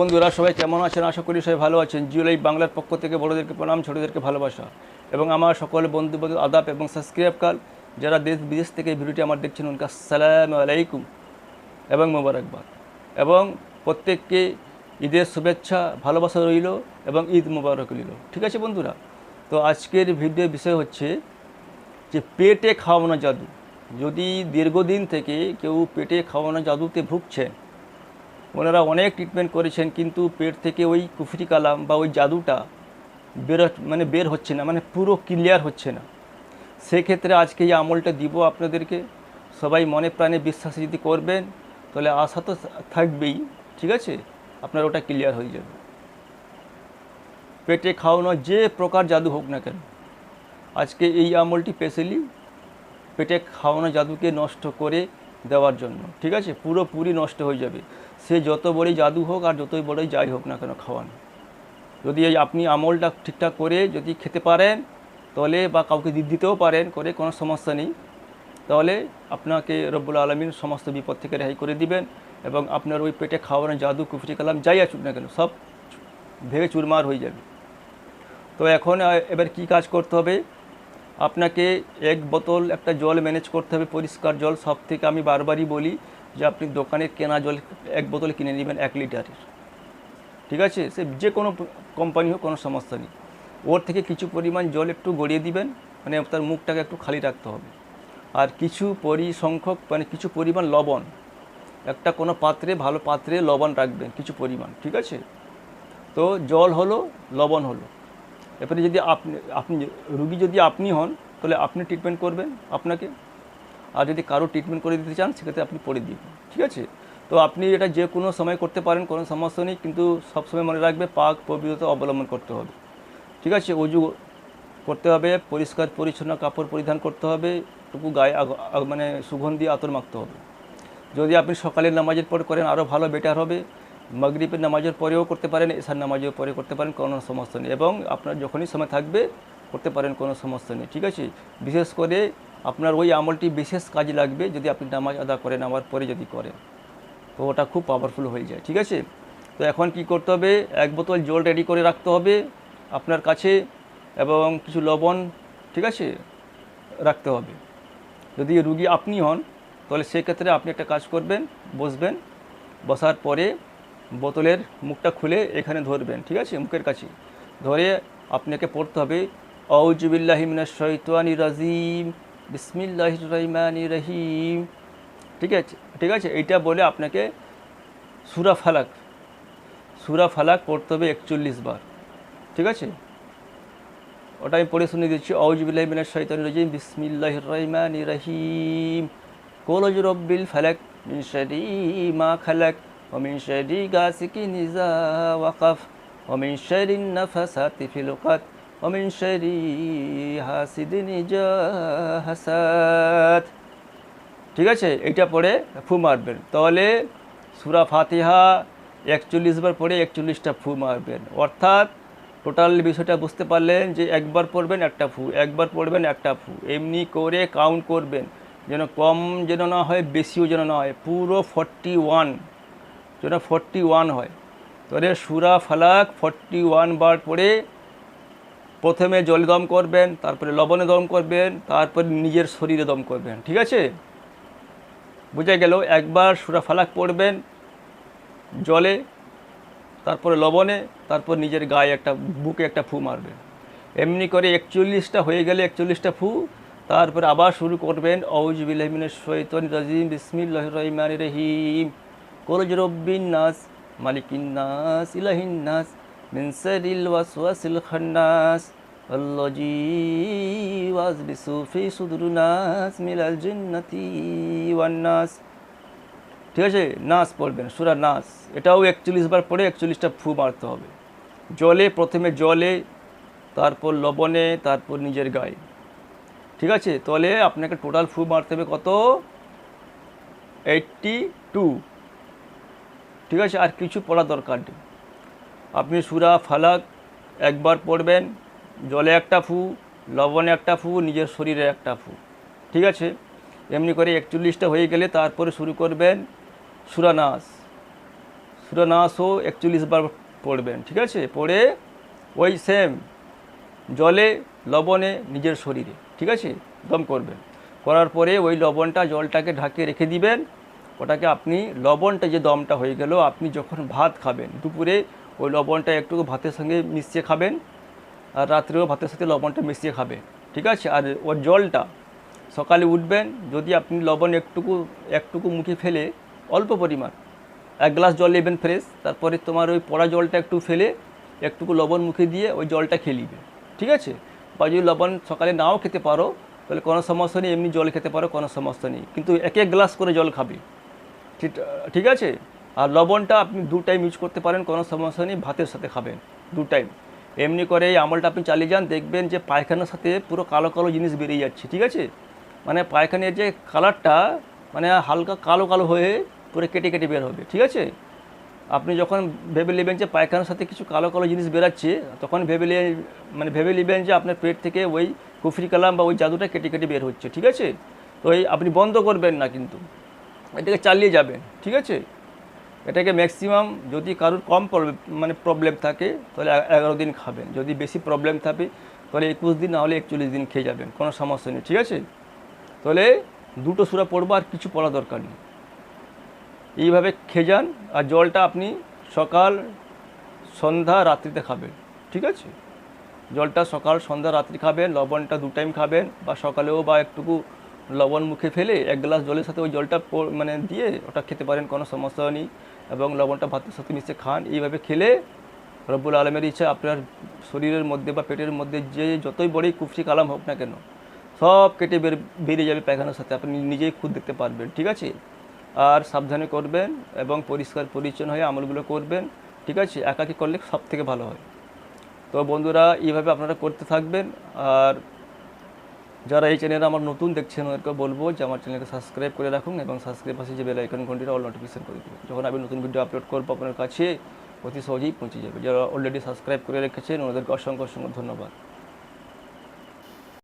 বন্ধুরা, সবাই কেমন আছেন? আশা করি সবাই ভালো আছেন। জিওলাই বাংলার পক্ষ থেকে বড়োদেরকে প্রণাম, ছোটোদেরকে ভালোবাসা এবং আমার সকল বন্ধু বন্ধু আদাব এবং সাবস্ক্রাইব কাল যারা দেশ, বিদেশ থেকে ভিডিওটি আমার দেখছেন, উনকা সালাম আলাইকুম এবং মোবারকবাদ। এবং প্রত্যেককে ঈদের শুভেচ্ছা, ভালোবাসা রইল এবং ঈদ মোবারক রইল। ঠিক আছে বন্ধুরা? তো আজকের ভিডিও বিষয় হচ্ছে যে পেটে খাওয়ানো জাদু। যদি দীর্ঘদিন থেকে কেউ পেটে খাওয়ানো জাদুতে ভুগছেন ওনারা অনেক ট্রিটমেন্ট করেছেন, কিন্তু পেট থেকে ওই কুফরি কালাম বা ওই জাদুটা বের মানে বের হচ্ছে না মানে পুরো ক্লিয়ার হচ্ছে না। সেক্ষেত্রে আজকে এই আমলটা দিব আপনাদেরকে। সবাই মনে প্রাণে বিশ্বাসে যদি করবেন, তাহলে আশা তো থাকবেই, ঠিক আছে? আপনার ওটা ক্লিয়ার হয়ে যাবে। পেটে খাওয়ানো যে প্রকার জাদু হোক না কেন, আজকে এই আমলটি স্পেশালি পেটে খাওয়ানো জাদুকে নষ্ট করে দেওয়ার জন্য, ঠিক আছে? পুরোপুরি নষ্ট হয়ে যাবে। সে যত বড়ই জাদু হোক আর যতই বড়ই যাই হোক না কেন খাওয়ানো। যদি আপনি আমলটা ঠিকঠাক করে যদি খেতে পারেন, তাহলে বা কাউকে দিতেও পারেন, করে কোনো সমস্যা নেই। তাহলে আপনাকে রব্বুল আলমিন সমস্ত বিপদ থেকে রেহাই করে দিবেন এবং আপনার ওই পেটে খাওয়ানো জাদু, কুফরি, কালাম যাই আসুক না কেন, সব ভেঙে চুরমার হয়ে যাবে। তো এখন এবার কি কাজ করতে হবে? আপনাকে এক বোতল একটা জল ম্যানেজ করতে হবে, পরিষ্কার জল। সব থেকে আমি বারবারই বলি যে আপনি দোকানের কেনা জল এক বোতল কিনে নেবেন এক লিটারের। ঠিক আছে? সে যে কোনো কোম্পানি হোক, কোনো সমস্যা নেই। ওর থেকে কিছু পরিমাণ জল একটু গড়িয়ে দিবেন মানে তার মুখটাকে একটু খালি রাখতে হবে। আর কিছু পরিসংখ্যক মানে কিছু পরিমাণ লবণ, একটা কোনো পাত্রে, ভালো পাত্রে লবণ রাখবেন, কিছু পরিমাণ। ঠিক আছে? তো জল হলো, লবণ হলো। এরপরে যদি আপনি আপনি, রুগী যদি আপনি হন, তাহলে আপনি ট্রিটমেন্ট করবেন আপনাকে। আর যদি কারও ট্রিটমেন্ট করে দিতে চান, সেক্ষেত্রে আপনি করে দিবেন ঠিক আছে? তো আপনি এটা যে কোনো সময় করতে পারেন, কোনো সমস্যা নেই, কিন্তু সবসময় মনে রাখবে, পাক পবিত্রতা অবলম্বন করতে হবে। ঠিক আছে? অজু করতে হবে, পরিষ্কার, পরিচ্ছন্ন কাপড় পরিধান করতে হবে, টুকু গায়ে মানে সুগন্ধি আতর মাখতে হবে। যদি আপনি সকালের নামাজের পর করেন আরও ভালো বেটার হবে। মাগরিবের নামাজের পরেও করতে পারেন এসার নামাজের পরে করতে পারেন, কোনো সমস্যা নেই। এবং আপনার যখনই সময় থাকবে, করতে পারেন, কোনো সমস্যা নেই। ঠিক আছে? বিশেষ করে আপনার ওই আমলটি বিশেষ কাজে লাগবে যদি আপনি নামাজ আদা করেন আমার পরে যদি করেন। তো ওটা খুব পাওয়ারফুল হয়ে যায়। ঠিক আছে? তো এখন কি করতে হবে? এক বোতল জল রেডি করে রাখতে হবে আপনার কাছে এবং কিছু লবণ, ঠিক আছে? রাখতে হবে। যদি রুগী আপনি হন, তাহলে সেক্ষেত্রে আপনি একটা কাজ করবেন, বসবেন। বসার পরে বোতলের মুখটা খুলে এখানে ধরবেন, ঠিক আছে? মুখের কাছে। ধরে আপনাকে পড়তে হবে আউজুবিল্লাহিমিনা শৈতানি রাজিম বিসমিল্লাহ রহমানি রহিম। ঠিক আছে? ঠিক আছে? এইটা বলে আপনাকে সুরা ফালাক সুরা ফালাক পড়তে হবে একচল্লিশ বার। ঠিক আছে? ওটা আমি পড়ে শুনে দিচ্ছি আউজবিল্লাহ মিনাশ শাইতানির রাজিম, বিসমিল্লাহির রহমানির রহিম। কোলজ রব্বিল ফালাক মিন মা খালাক। গাসিকিন ইযা ওয়াকাফ ওয়া মিন শারিন নাফাসাতি ফিল উকাদ ওয়া মিন শারি হাসিদিন ইযা ঠিক আছে? এইটা পড়ে ফু মারবেন। তাহলে সুরা ফাতিহা একচল্লিশ বার পড়ে একচল্লিশটা ফু মারবেন। অর্থাৎ টোটাল বিষয়টা বুঝতে পারলেন যে একবার পড়বেন একটা ফু, একবার পড়বেন একটা ফু। এমনি করে কাউন্ট করবেন। যেন কম যেন না হয়, বেশিও যেন না হয়। পুরো ফর্টি ওয়ান যেন ফর্টি ওয়ান হয় তাহলে সুরা ফালাক ফর্টি ওয়ান বার পড়ে প্রথমে জলে দম করবেন, তারপরে লবণে দম করবেন, তারপরে নিজের শরীরে দম করবেন, ঠিক আছে? বুঝে গেল? একবার সুরা ফালাক পড়বেন জলে, তারপরে লবণে, তারপর নিজের গায়ে একটা, বুকে একটা ফু মারবেন। এমনি করে একচল্লিশটা হয়ে গেলে একচল্লিশটা ফু, তারপরে আবার শুরু করবেন অউজ বিলহমিনের শৈতন রাজিম বিসমিল্লাহ রহমান রহিম। কোরজ রব্বিন নাস, মালিকিন নাস, ইলাহিন নাস মিনসারিল ওয়াসওয়াসিল খান্নাস। আল্লাজি ওয়াজবিসু ফি সুদুরুনাস মিলাল জিন্নাতি ওয়ান নাস। ঠিক আছে? নাস পড়বেন, সুরা নাস। এটাও একচল্লিশ বার পড়ে একচল্লিশটা ফু মারতে হবে। জলে, প্রথমে জলে, তারপর লবণে, তারপর নিজের গায়ে। ঠিক আছে? তাহলে আপনাকে টোটাল ফু মারতে হবে কত? এইট্টি টু ঠিক আছে? আর কিছু পড়া দরকার নেই। আপনি সুরা, ফালাক একবার পড়বেন, জলে একটা ফু, লবণে একটা ফু, নিজের শরীরে একটা ফু। ঠিক আছে? এমনি করে একচল্লিশটা হয়ে গেলে তারপরে শুরু করবেন সুরানাস সুরানাসও সুরা একচল্লিশ বার পড়বেন, ঠিক আছে? পড়ে ওই সেম জলে, লবণে, নিজের শরীরে, ঠিক আছে? দম করবেন। করার পরে ওই লবণটা জলটাকে ঢাকে রেখে দিবেন ওটাকে আপনি লবণটা যে দমটা হয়ে গেল, আপনি যখন ভাত খাবেন, দুপুরে ওই লবণটা একটু ভাতের সঙ্গে মিশিয়ে খাবেন, আর রাত্রেও ভাতের সাথে লবণটা মিশিয়ে খাবেন, ঠিক আছে? আর ওর জলটা সকালে উঠবেন, যদি আপনি লবণ একটুকু একটুকু মুখে ফেলে, অল্প পরিমাণ, এক গ্লাস জল নেবেন ফ্রেশ তারপরে তোমার ওই পড়া জলটা একটু ফেলে, একটুকু লবণ মুখে দিয়ে ওই জলটা খেয়ে ঠিক আছে? বা যদি লবণ সকালে নাও খেতে পারো, তাহলে কোনো সমস্যা নেই, এমনি জল খেতে পারো, কোনো সমস্যা নেই। কিন্তু এক এক গ্লাস করে জল খাবে। ঠিক আছে? আর লবণটা আপনি দু টাইম ইউজ করতে পারেন, কোনো সমস্যা নেই, ভাতের সাথে খাবেন, দু টাইম এমনি করে এই আমলটা আপনি চালিয়ে যান, দেখবেন যে পায়খানার সাথে পুরো কালো কালো জিনিস বেরিয়ে যাচ্ছে, ঠিক আছে? মানে পায়খানের যে কালারটা মানে হালকা কালো কালো হয়ে পুরো কেটে কেটে বের হবে, ঠিক আছে? আপনি যখন ভেবে নেবেন যে পায়খানার সাথে কিছু কালো কালো জিনিস বেরাচ্ছে, তখন ভেবে মানে ভেবে নেবেন যে আপনার পেট থেকে ওই কুফরি কালাম বা ওই জাদুটা কেটে কেটে বের হচ্ছে, ঠিক আছে? তো এই আপনি বন্ধ করবেন না কিন্তু। এটাকে চালিয়ে যাবেন ঠিক আছে? এটাকে ম্যাক্সিমাম যদি কারোর কম মানে প্রবলেম থাকে, তাহলে এগারো দিন খাবেন। যদি বেশি প্রবলেম থাকে, তাহলে একুশ দিন, না হলে একচল্লিশ দিন খেয়ে যাবেন, কোনো সমস্যা নেই, ঠিক আছে? তাহলে দুটো সুরা পড়ব, আর কিছু পড়া দরকার নেই। এইভাবে খেয়ে যান, আর জলটা আপনি সকাল, সন্ধ্যা, রাত্রিতে খাবেন, ঠিক আছে? জলটা সকাল, সন্ধ্যা, রাত্রি খাবেন, লবণটা দু টাইম খাবেন, বা সকালেও বা একটুকু লবণ মুখে ফেলে এক গ্লাস জলের সাথে ওই জলটা মানে দিয়ে ওটা খেতে পারেন, কোনো সমস্যা নেই। এবং লবণটা ভাতের সাথে মিশে খান। এইভাবে খেলে রব্বুল আলমের ইচ্ছা আপনার শরীরের মধ্যে বা পেটের মধ্যে যে যতই বড়ই কুফরি কালাম হোক না কেন, সব কেটে বের, বেরিয়ে যাবে পায়খানার সাথে। আপনি নিজেই খুদ দেখতে পারবেন, ঠিক আছে? আর সাবধানে করবেন এবং পরিষ্কার পরিচ্ছন্ন হয়ে আমলগুলো করবেন, ঠিক আছে? একাকি করলে সব থেকে ভালো হয়। তো বন্ধুরা, এইভাবে আপনারা করতে থাকবেন। আর যারা এই চ্যানেলে আমার নতুন দেখছেন, ওদেরকে বলব যে আমার চ্যানেলকে সাবস্ক্রাইব করে রাখুন এবং সাবস্ক্রাইব পাশে যে বেল আইকন ঘন্টিটা অল নোটিফিকেশন করে দেবেন যখন আমি নতুন ভিডিও আপলোড করব আপনার কাছে, অতি সহজেই পৌঁছে যাবে। যারা অলরেডি সাবস্ক্রাইব করে রেখেছেন, ওদেরকে অসংখ্য অসংখ্য ধন্যবাদ।